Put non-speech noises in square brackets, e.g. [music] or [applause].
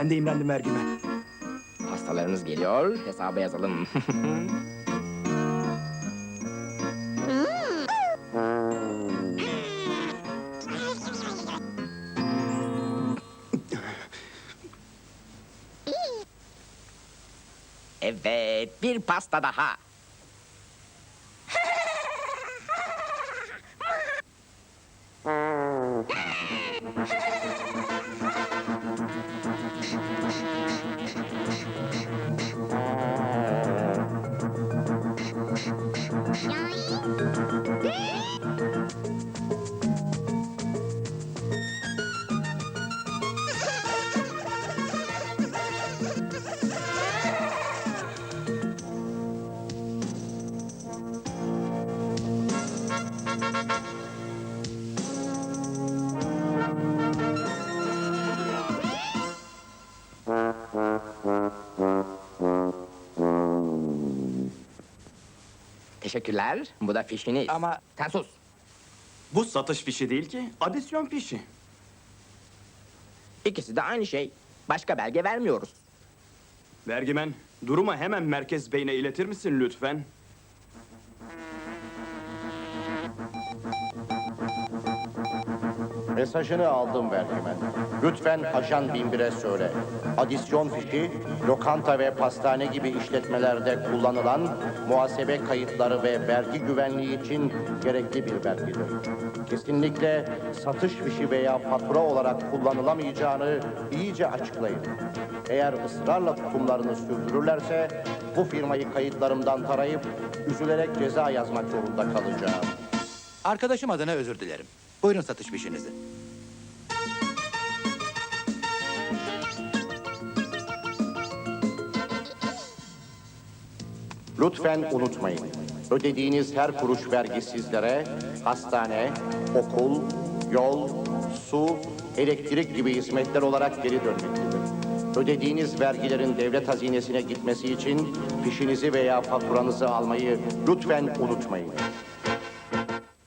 Ben de imrendim vergime. Pastalarınız geliyor. Hesaba yazalım. [laughs] evet, bir pasta daha. Teşekkürler. Bu da fişiniz. Ama- Sen sus. Bu satış fişi değil ki, adisyon fişi. İkisi de aynı şey. Başka belge vermiyoruz. Vergimen, durumu hemen merkez beyine iletir misin lütfen? Mesajını aldım vergimen. Lütfen ajan Binbir'e söyle. Adisyon fişi, lokanta ve pastane gibi işletmelerde kullanılan muhasebe kayıtları ve vergi güvenliği için gerekli bir belgedir. Kesinlikle satış fişi veya fatura olarak kullanılamayacağını iyice açıklayın. Eğer ısrarla tutumlarını sürdürürlerse bu firmayı kayıtlarımdan tarayıp üzülerek ceza yazmak zorunda kalacağım. Arkadaşım adına özür dilerim. Buyurun satış fişinizi. Lütfen unutmayın. Ödediğiniz her kuruş vergi sizlere hastane, okul, yol, su, elektrik gibi hizmetler olarak geri dönmektedir. Ödediğiniz vergilerin devlet hazinesine gitmesi için fişinizi veya faturanızı almayı lütfen unutmayın.